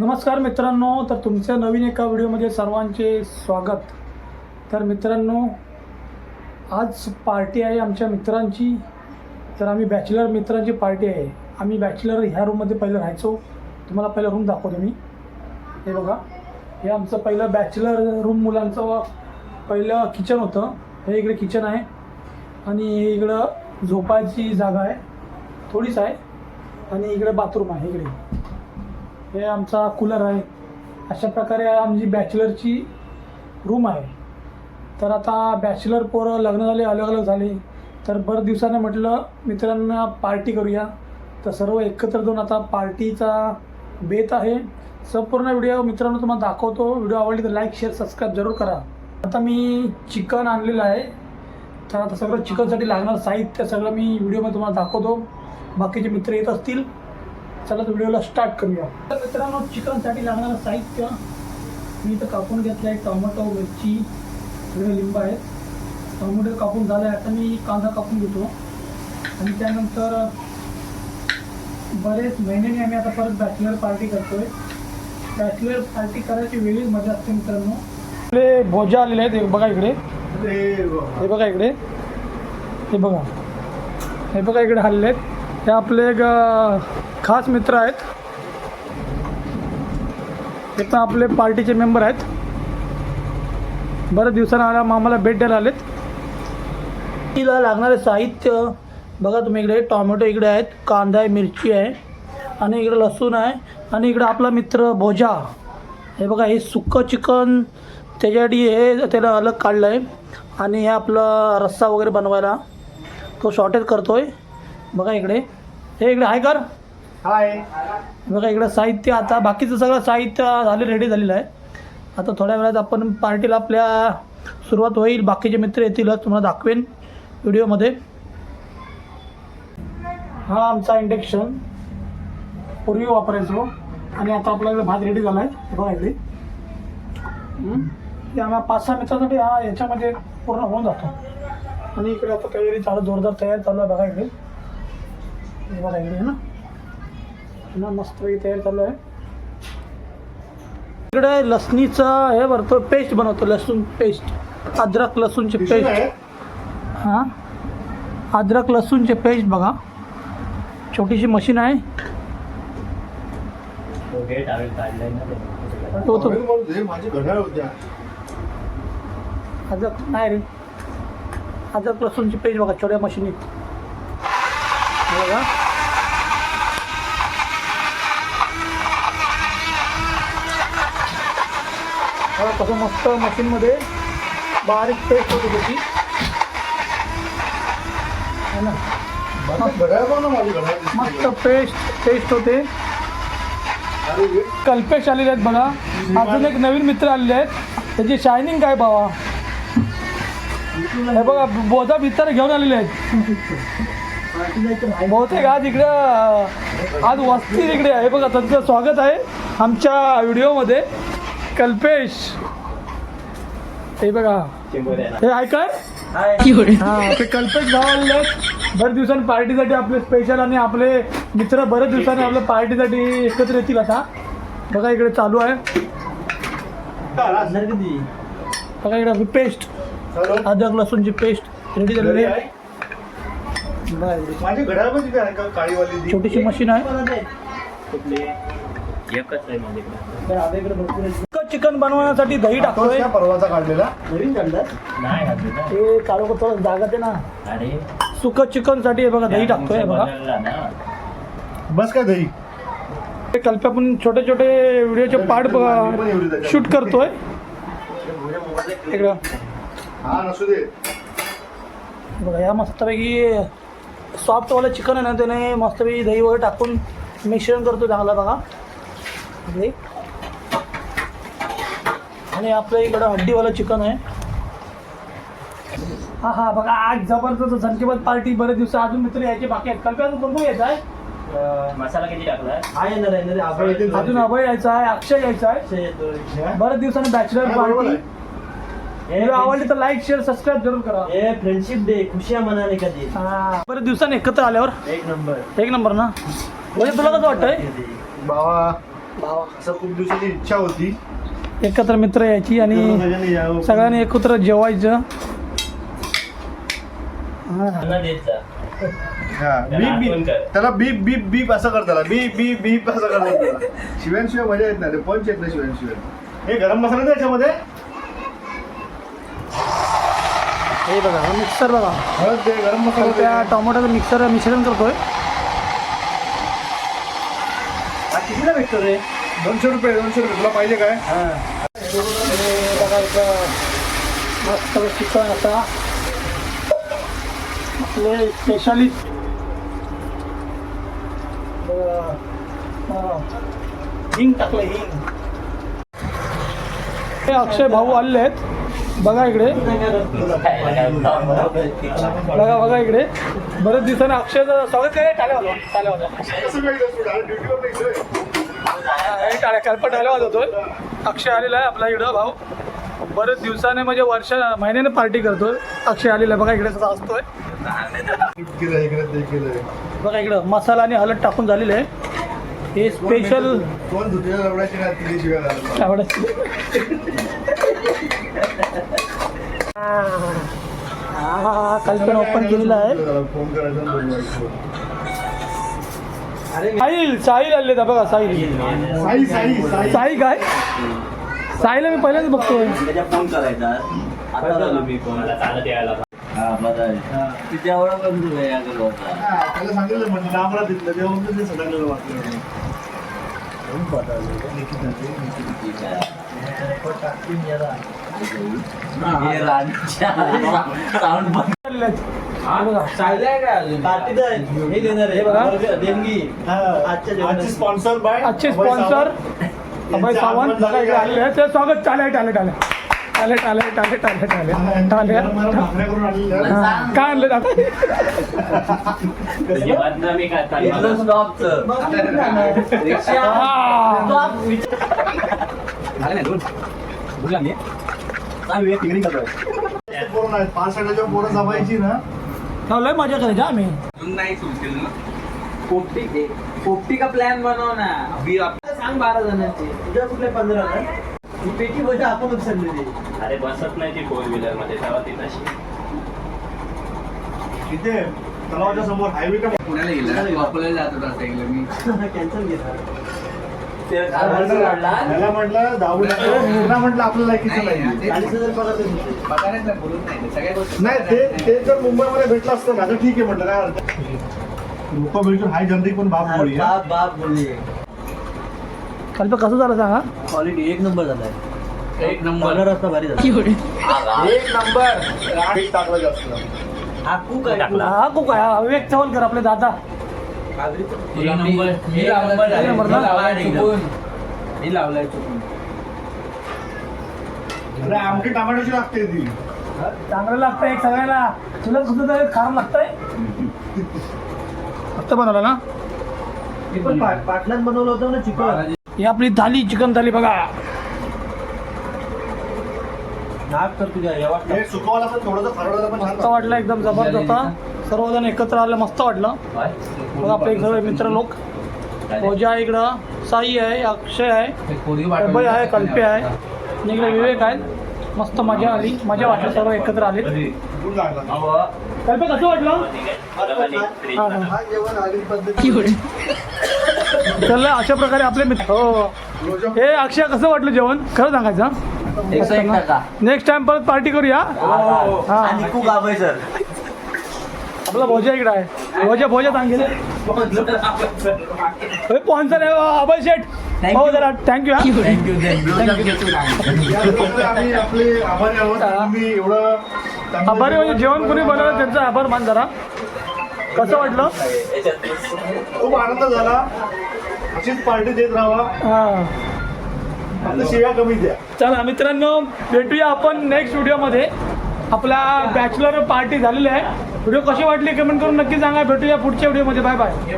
नमस्कार मित्रांनो तर तुमच्या नवीन एका व्हिडिओमध्ये सर्वांचे स्वागत. तर मित्रांनो आज पार्टी आहे आमच्या मित्रांची. तर आम्ही बॅचलर मित्रांची पार्टी आहे. आम्ही बॅचलर ह्या रूममध्ये पहिलं राहायचो. तुम्हाला पहिलं रूम दाखवतो मी. हे बघा. हे आमचं पहिलं बॅचलर रूम मुलांचं पहिलं किचन होतं. हे इकडे किचन आहे. आणि हे इकडं झोपायची जागा आहे. थोडीच आहे. आणि इकडे बाथरूम आहे इकडे. हे आमचा कूलर आहे. अशा प्रकारे आमची बॅचलरची रूम आहे. तर आता बॅचलर पोरं लग्न झाले अलग अलग झाले. तर बरं दिवसाने म्हटलं मित्रांना पार्टी करूया. तर सर्व एकत्र जाऊन आता पार्टीचा बेत आहे. संपूर्ण व्हिडिओ मित्रांनो तुम्हाला दाखवतो. व्हिडिओ आवडली तर लाईक शेअर सबस्क्राईब जरूर करा. आता मी चिकन आणलेलं आहे. तर आता सगळं चिकनसाठी लागणार साहित्य सगळं मी व्हिडिओमध्ये तुम्हाला दाखवतो. बाकीचे मित्र येत असतील. चला तर व्हिडिओला स्टार्ट करूया. तर मित्रांनो चिकनसाठी लागणारं साहित्य मी इथं कापून घेतलं आहे टोमॅटो मिरची सगळे लिंब आहेत. टोमॅटो कापून झालं आहे आता मी कांदा कापून घेतो. आणि त्यानंतर बरेच महिन्याने आम्ही आता परत बॅचलर पार्टी करतोय. बॅचलर पार्टी करायची वेगळीच मजा असते मित्रांनो. आपले भोजा आलेले आहेत बघा इकडे. हे बघा. इकडे. हे बघा. हे बघा इकडे हल्ले आहेत. हे आपले एक खास मित्र आहेत. एक आपले पार्टीचे मेंबर आहेत. बऱ्याच दिवसांना आला आम्हाला भेट द्यायला आलेत. तिला लागणारे साहित्य बघा तुम्ही इकडे टॉमॅटो इकडे आहेत कांदा आहे मिरची आहे आणि इकडे लसूण आहे आणि इकडे आपला मित्र भोजा. हे बघा हे सुक्कं चिकन त्याच्यासाठी हे त्याला अलग काढलं आहे आणि हे आपलं रस्सा वगैरे बनवायला. तो शॉर्टेज करतो आहे बघा इकडे. हे इकडे आहे कर. हाय बघा इकडं साहित्य आता बाकीचं सगळं साहित्य झालं रेडी झालेलं आहे. आता थोड्या वेळात आपण पार्टीला आपल्या सुरुवात होईल. बाकीचे मित्र येतीलच तुम्हाला दाखवेन व्हिडिओमध्ये. हा आमचा इंडक्शन पूर्वी वापरायचो. आणि आता आपल्याकडे भात रेडी झाला आहे बघा इकडे. हम्म. आम्हाला पाच सहा मित्रासाठी हा याच्यामध्ये पूर्ण होऊन जातो. आणि इकडे आता काहीतरी चालू जोरदार तयार चालू आहे बघा इकडे. बघा इकडे ना. ना मस्तपैकी तयार चालू आहे. इकडे लसणीचं हे भरतो पेस्ट बनवतो लसूण पेस्ट अद्रक लसूणचे पेस्ट हां? अद्रक लसूणचे पेस्ट बघा. छोटीशी मशीन आहे. तो तो. अद्रक नाही रे. अद्रक लसूणची पेस्ट बघा छोट्या मशीनीत हे बघा. बघा कसं मस्त मशीनमध्ये बारीक पेस्ट होते त्याची. है ना. मस्त पेस्ट पेस्ट होते. कल्पेश आलेले आहेत बघा. अजून एक नवीन मित्र आलेले आहेत. त्याची शायनिंग काय बाबा हे बघा बोधा भीतर घेऊन आलेले आहेत. बहुतेक आज इकडं आज वस्ती इकडे आहे. बघा त्यांचं स्वागत आहे आमच्या व्हिडिओमध्ये कल्पेश. हे बघा. हे ऐकाय हा ते कल्पेश भाव आहेत. बरेच दिवसांनी पार्टीसाठी आपले स्पेशल आणि आपले मित्र बरेच दिवसांनी आपल्या पार्टीसाठी एकत्र येतील आता. बघा इकडे चालू आहे. बघा इकडे पेस्ट हॅलो अद्रक लसूणची पेस्ट रेडी झालेली आहे? छोटीशी मशीन आहे. चिकन बनवण्यासाठी दही टाकतोय. त्या परवाचा काढलेला. नाही. हे काळू थोडं जागा ते ना. अरे. सुकं चिकनसाठी हे बघा दही टाकतोय हे बघा. ना. बस काय दही? हे कल्प्या पण छोटे छोटे व्हिडिओचे पार्ट शूट करतोय. इकडं. हा नसू दे. हे बघा या मस्तपैकी सॉफ्टवालं चिकन आहे ना त्याने मस्तपैकी दही वगैरे टाकून मिश्रण करतो चांगला बघा. इकडे आणि आपलं इकडं हड्डीवालं चिकन आहे. हा हा बघा आज जबरदस्त झनकेबाद पार्टी बरेच दिवस अजून मित्र यायचे बाकी आहेत. कल्प्या अजून कोण कोण यायचं आहे मसाला किती टाकलाय साडेतीन अजून. अभय यायचा आहे अक्षय यायचा आहे. बरेच दिवसांनी बॅचलर हा, पार्टी. व्हिडिओ आवडली तर लाईक शेअर सबस्क्राईब जरूर करा. ये फ्रेंडशिप डे खुशियां मनाने का दिन हा बरेच दिवसांनी एकत्र आल्यावर. एक नंबर. एक नंबर ना? म्हणजे तुला कसं वाटतंय? बाबा भावा असं खूप दिवसाची इच्छा होती. एकत्र मित्र यायची आणि सगळ्यांनी एकत्र जेवायचं. हा. त्यांना देत जा. हा, बीप बीप. त्याला बीप बीप बीप असं कर त्याला. बीप बीप बीप असं कर त्याला. शिव्यांशिवाय मजा येत नाही. रे पंच येत नाही शिव्यांशिवाय. हे गरम मसाला त्याच्यामध्ये? हे बघा हा मिक्सर बघा. हळद दे गरम मसाला. त्या टोमॅटोचं मिक्सर मिश्रण करतोय. हा कितीला भेटतो रे दोनशे रुपये दोनशे रुपये. तुला पाहिजे काय? हे. मस्त चिकन आपले स्पेशालिस्ट हिंग टाकलं हिंग हे अक्षय भाऊ आलेले आहेत. बघा इकडे. बघा बघा इकडे. बरेच दिवसाने अक्षयचं स्वागत काय करतो? डायरेक्ट ड्युटीवर नाही इकडे. हे टाळ्या कल्पट अक्षय आलेला आहे आपला इकडं भाऊ. बरेच दिवसाने म्हणजे वर्ष महिन्याने पार्टी करतोय. अक्षय आलेला बघा इकडे सगळं असतोय. बघा इकडं मसाला आणि हळद टाकून झालेलं आहे. हे स्पेशल कोण कल्पना ओपन केलेला आहे. साहिल साहिल आले का बघा साहिल. साई साई साई. साई काय? साईला मी पहिल्यांदा बघतोय. त्याच्या फोन करायचा. आता झालो मी फोन हा माझा तिच्या एवढा पण तू या करू होता. हा, त्याला सांगितलं म्हणजे नामरा दिसलं तेव्हा म्हणतो ते सगळ्यांना वाटलं. ठीक आहे हे राणीच्या साऊंड बंद आजचे स्पॉन्सर बाय आजचे स्पॉन्सर अभय सावंत. आले. ते स्वागत. चाले टाले टाले टाले टाले टाले टाले टाले टाले काय आणलं आता? पाच साठाच्या पोरं जमायची ना. हो, लय मजा करायची आम्ही. पोपटी पोपटी का प्लॅन बनव ना. अभी आपल्याला सांग बारा जणांची. तुझ्या कुठले पंधरा ना ही पेटी म्हणजे आपण उचललेली अरे बसत नाही ती फोर व्हीलरमध्ये तेव्हा ती तशी. इथे तलावाच्या समोर हायवे पुण्याला गेला वापरलेला जातो आता एकलं मी कॅन्सल घेतला त्याला म्हटलं दहावी त्यांना म्हटलं आपल्या लायकीचं नाही ते. जर मुंबईमध्ये भेटलं असतं ना तर ठीक आहे म्हटलं काय हरकत लोक भेटून हाय जनरिक पण बाप बोली हा. बाप बाप बोलली. कल्प कसं झालं सांगा? क्वालिटी एक नंबर झालाय. एक नंबर. रस्ता भारी झाला. एक नंबर. टाकलं जास्त. हा कुक आहे. हा को काय हा, विवेक चवलकर आपले दादा. मी लावलाय एक नंबर ना? मी लावलाय चुकून मी लावलाय चुकून. अरे आमटी टमाटोची लागते ती. चांगलं लागतंय एक सगळ्याला. तुला सुद्धा तरी खारं लागतंय? फक्त बनवलं ना? मी पण बनवलं होतं ना चिकन. ही आपली थाली चिकन थाली बघा. नाक तर तुझ्या एवढा हे सुकवायला पण थोडंसं फरवलं पण छान मस्त वाटलं एकदम जबरदस्त. सर्वजण एकत्र आलं मस्त वाटलं. बघा आपले सगळे मित्र लोक. पूजा आहे इकडं साई आहे अक्षय आहे अभय आहे कल्पे आहे. आणि इकडे विवेक आहेत मस्त मजा आली. मजा वाटलं सर्व एकत्र आले. कल्पे कसं वाटलं? हा, हा. हा तर अशा प्रकारे आपले मित्र हो हे. अक्षय कसं वाटलं जेवण? खरं सांगायचं नेक्स्ट टाइम परत पार्टी करूया. हा सर आपला भोजा इकडे आहे. भोजा भोजा सांगेल. स्पॉन्सर आहे अभय शेठ. हो जरा थँक्यू हा. थँक्यू थँक्यू याबद्दल आम्ही आपले आभारी म्हणजे जेवण कोणी बनवलं त्यांचा आभार मान जरा. कसं वाटलं? खूप आनंद झाला. अशीच पार्टी देत राहा. हा. शिव्या कमी द्या. चला मित्रांनो भेटूया आपण नेक्स्ट व्हिडिओमध्ये आपल्या बॅचलर पार्टी झालेली आहे. व्हिडिओ कशी वाटली कमेंट करून नक्की सांगा. भेटूया पुढच्या व्हिडिओमध्ये. Bye bye.